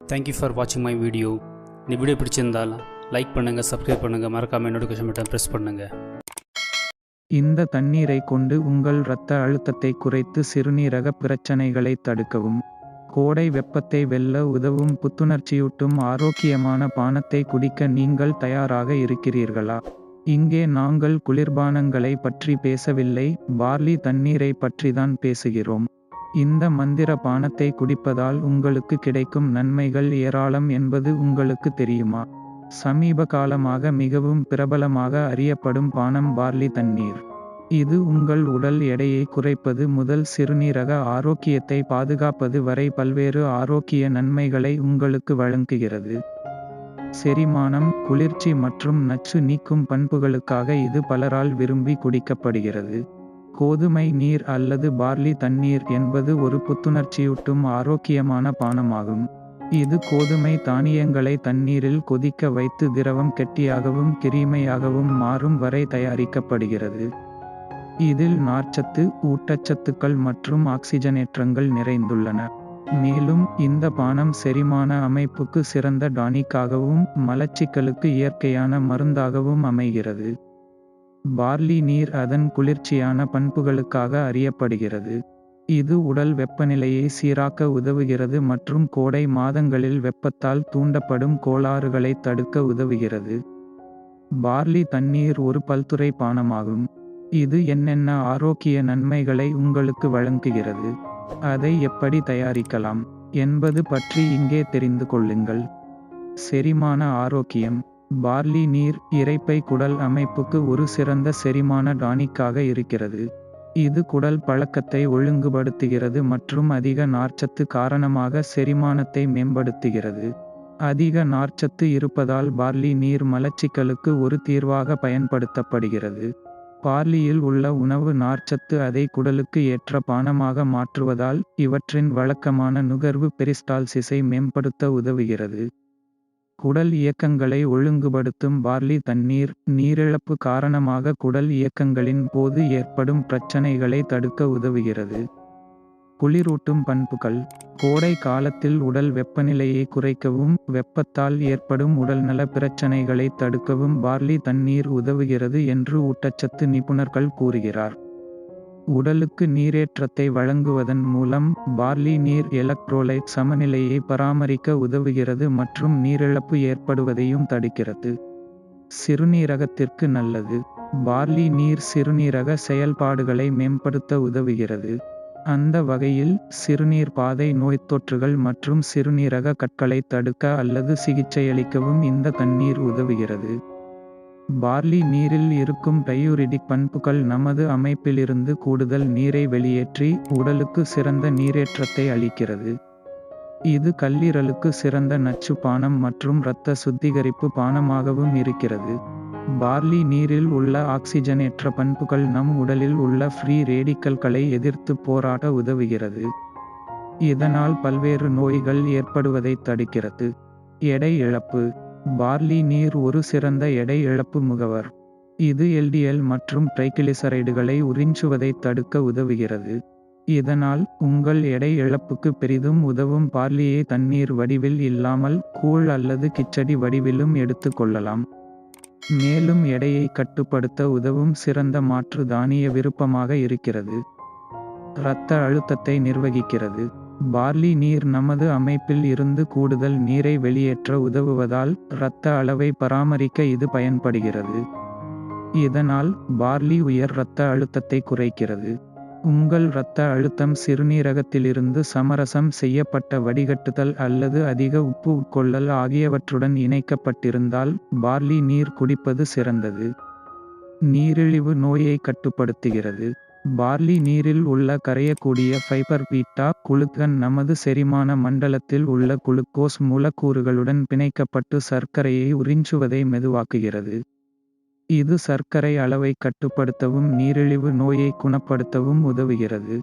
Thank you for வாட்சிங் my video இந்த video பிடிச்சிருந்தால் லைக் பண்ணுங்கள் சப்ஸ்கிரைப் பண்ணுங்கள் மறக்காமல் நோட்டிஃபிகேஷன் பட்டன் ப்ரெஸ் பண்ணுங்கள் இந்த தண்ணீரை கொண்டு உங்கள் இரத்த அழுத்தத்தை குறைத்து சிறுநீரக பிரச்சனைகளை தடுக்கவும் கோடை வெப்பத்தை வெல்ல உதவும் புத்துணர்ச்சியூட்டும் ஆரோக்கியமான பானத்தை குடிக்க நீங்கள் தயாராக இருக்கிறீர்களா? இங்கே நாங்கள் குளிர்பானங்களை பற்றி பேசவில்லை பார்லி தண்ணீரை பற்றிதான் பேசுகிறோம். இந்த மந்திர பானத்தை குடிப்பதால் உங்களுக்கு கிடைக்கும் நன்மைகள் ஏராளம் என்பது உங்களுக்கு தெரியுமா? சமீப காலமாக மிகவும் பிரபலமாக அறியப்படும் பானம் பார்லி தண்ணீர். இது உங்கள் உடல் எடையை குறைப்பது முதல் சிறுநீரக ஆரோக்கியத்தை பாதுகாப்பது வரை பல்வேறு ஆரோக்கிய நன்மைகளை உங்களுக்கு வழங்குகிறது. செரிமானம் குளிர்ச்சி மற்றும் நச்சு நீக்கும் பண்புகளுக்காக இது பலரால் விரும்பி குடிக்கப்படுகிறது. கோதுமை நீர் அல்லது பார்லி தண்ணீர் என்பது ஒரு புத்துணர்ச்சியூட்டும் ஆரோக்கியமான பானமாகும். இது கோதுமை தானியங்களை தண்ணீரில் கொதிக்க வைத்து திரவம் கெட்டியாகவும் கிரீமையாகவும் மாறும் வரை தயாரிக்கப்படுகிறது. இதில் நார்ச்சத்து ஊட்டச்சத்துக்கள் மற்றும் ஆக்சிஜனேற்றங்கள் நிறைந்துள்ளன. மேலும் இந்த பானம் செரிமான அமைப்புக்கு சிறந்த டானிக்காகவும் மலச்சிக்கலுக்கு இயற்கையான மருந்தாகவும் அமைகிறது. பார்லி நீர் அதன் குளிர்ச்சியான பண்புகளுக்காக அறியப்படுகிறது. இது உடல் வெப்பநிலையை சீராக்க உதவுகிறது மற்றும் கோடை மாதங்களில் வெப்பத்தால் தூண்டப்படும் கோளாறுகளை தடுக்க உதவுகிறது. பார்லி தண்ணீர் ஒரு பல்துறை பானமாகும். இது என்னென்ன ஆரோக்கிய நன்மைகளை உங்களுக்கு வழங்குகிறது? அதை எப்படி தயாரிக்கலாம்? என்பது பற்றி இங்கே தெரிந்து கொள்ளுங்கள். செரிமான ஆரோக்கியம். பார்லி நீர் இறைப்பை குடல் அமைப்புக்கு ஒரு சிறந்த செரிமான டானிக்காக இருக்கிறது. இது குடல் பழக்கத்தை ஒழுங்குபடுத்துகிறது மற்றும் அதிக நார்ச்சத்து காரணமாக செரிமானத்தை மேம்படுத்துகிறது. அதிக நார்ச்சத்து இருப்பதால் பார்லி நீர் மலச்சிக்கலுக்கு ஒரு தீர்வாக பயன்படுத்தப்படுகிறது. பார்லியில் உள்ள உணவு நார்ச்சத்து அதை குடலுக்கு ஏற்ற பானமாக மாற்றுவதால் இவற்றின் வழக்கமான நுகர்வு பெரிஸ்டால்சிஸை மேம்படுத்த உதவுகிறது. குடல் இயக்கங்களை ஒழுங்குபடுத்தும் பார்லி தண்ணீர் நீரிழப்பு காரணமாக குடல் இயக்கங்களின் போது ஏற்படும் பிரச்சனைகளை தடுக்க உதவுகிறது. குளிரூட்டும் பண்புகள் கோடை காலத்தில் உடல் வெப்பநிலையை குறைக்கவும் வெப்பத்தால் ஏற்படும் உடல்நல பிரச்சனைகளை தடுக்கவும் பார்லி தண்ணீர் உதவுகிறது என்று ஊட்டச்சத்து நிபுணர்கள் கூறுகிறார். உடலுக்கு நீரேற்றத்தை வழங்குவதன் மூலம் பார்லி நீர் எலக்ட்ரோலைட் சமநிலையை பராமரிக்க உதவுகிறது மற்றும் நீரிழப்பு ஏற்படுவதையும் தடுக்கிறது. சிறுநீரகத்திற்கு நல்லது. பார்லி நீர் சிறுநீரக செயல்பாடுகளை மேம்படுத்த உதவுகிறது. அந்த வகையில் சிறுநீர் பாதை நோய்த்தொற்றுகள் மற்றும் சிறுநீரக கற்களை தடுக்க அல்லது சிகிச்சையளிக்கவும் இந்த தண்ணீர் உதவுகிறது. பார்லி நீரில் இருக்கும் டயூரிடிக் பண்புகள் நமது அமைப்பிலிருந்து கூடுதல் நீரை வெளியேற்றி உடலுக்கு சிறந்த நீரேற்றத்தை அளிக்கிறது. இது கல்லீரலுக்கு சிறந்த நச்சு பானம் மற்றும் இரத்த சுத்திகரிப்பு பானமாகவும் இருக்கிறது. பார்லி நீரில் உள்ள ஆக்சிஜனேற்ற பண்புகள் நம் உடலில் உள்ள ஃப்ரீ ரேடிக்கல்களை எதிர்த்து போராட உதவுகிறது. இதனால் பல்வேறு நோய்கள் ஏற்படுவதை தடுக்கிறது. எடை இழப்பு பார்லி நீர் ஒரு சிறந்த எடை இழப்பு முகவர். இது எல்டிஎல் மற்றும் ட்ரைகிளிசரைடுகளை உறிஞ்சுவதை தடுக்க உதவுகிறது. இதனால் உங்கள் எடை இழப்புக்கு பெரிதும் உதவும் பார்லியை தண்ணீர் வடிவில் இல்லாமல் கூழ் அல்லது கிச்சடி வடிவிலும் எடுத்துக்கொள்ளலாம் மேலும் எடையை கட்டுப்படுத்த உதவும் சிறந்த மாற்று தானிய விருப்பமாக இருக்கிறது. இரத்த அழுத்தத்தை நிர்வகிக்கிறது. பார்லி நீர் நமது அமைப்பில் இருந்து கூடுதல் நீரை வெளியேற்ற உதவுவதால் இரத்த அளவை பராமரிக்க இது பயன்படுகிறது. இதனால் பார்லி உயர் இரத்த அழுத்தத்தை குறைக்கிறது. உங்கள் இரத்த அழுத்தம் சிறுநீரகத்திலிருந்து சமரசம் செய்யப்பட்ட வடிகட்டுதல் அல்லது அதிக உப்பு உட்கொள்ளல் ஆகியவற்றுடன் இணைக்கப்பட்டிருந்தால் பார்லி நீர் குடிப்பது சிறந்தது. நீரிழிவு நோயை கட்டுப்படுத்துகிறது. பார்லி நீரில் உள்ள கரையக்கூடிய ஃபைபர் பீட்டா குளுக்கன் நமது செரிமான மண்டலத்தில் உள்ள குளுக்கோஸ் மூலக்கூறுகளுடன் பிணைக்கப்பட்டு சர்க்கரையை உறிஞ்சுவதை மெதுவாக்குகிறது. இது சர்க்கரை அளவை கட்டுப்படுத்தவும் நீரிழிவு நோயை குணப்படுத்தவும் உதவுகிறது.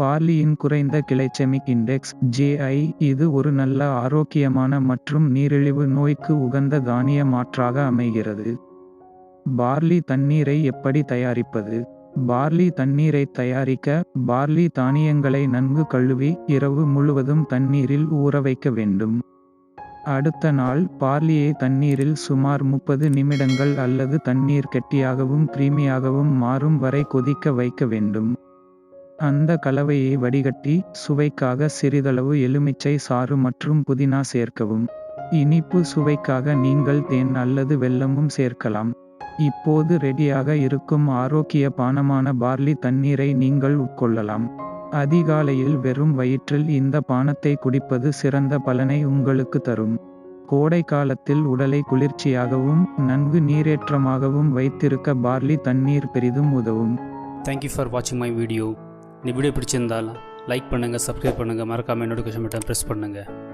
பார்லியின் குறைந்த கிளைச்செமிக் இண்டெக்ஸ் ஜேஐ இது ஒரு நல்ல ஆரோக்கியமான மற்றும் நீரிழிவு நோய்க்கு உகந்த தானிய மாற்றாக அமைகிறது. பார்லி தண்ணீரை எப்படி தயாரிப்பது? பார்லி தண்ணீரை தயாரிக்க பார்லி தானியங்களை நன்கு கழுவி இரவு முழுவதும் தண்ணீரில் ஊற வைக்க வேண்டும். அடுத்த நாள் பார்லியை தண்ணீரில் சுமார் முப்பது நிமிடங்கள் அல்லது தண்ணீர் கெட்டியாகவும் கிரீமியாகவும் மாறும் வரை கொதிக்க வைக்க வேண்டும். அந்த கலவையை வடிகட்டி சுவைக்காக சிறிதளவு எலுமிச்சை சாறு மற்றும் புதினா சேர்க்கவும். இனிப்பு சுவைக்காக நீங்கள் தேன் அல்லது வெல்லமும் சேர்க்கலாம். இப்போது ரெடியாக இருக்கும் ஆரோக்கிய பானமான பார்லி தண்ணீரை நீங்கள் உட்கொள்ளலாம். அதிகாலையில் வெறும் வயிற்றில் இந்த பானத்தை குடிப்பது சிறந்த பலனை உங்களுக்கு தரும். கோடை காலத்தில் உடலை குளிர்ச்சியாகவும் நன்கு நீரேற்றமாகவும் வைத்திருக்க பார்லி தண்ணீர் பெரிதும் உதவும். தேங்க்யூ ஃபார் வாட்சிங் மை வீடியோ இந்த வீடியோ பிடிச்சிருந்தால் லைக் பண்ணுங்கள் சப்ஸ்கிரைப் பண்ணுங்கள் மறக்காமல் நோட்டிஃபிகேஷன் பட்டன் ப்ரெஸ் பண்ணுங்கள்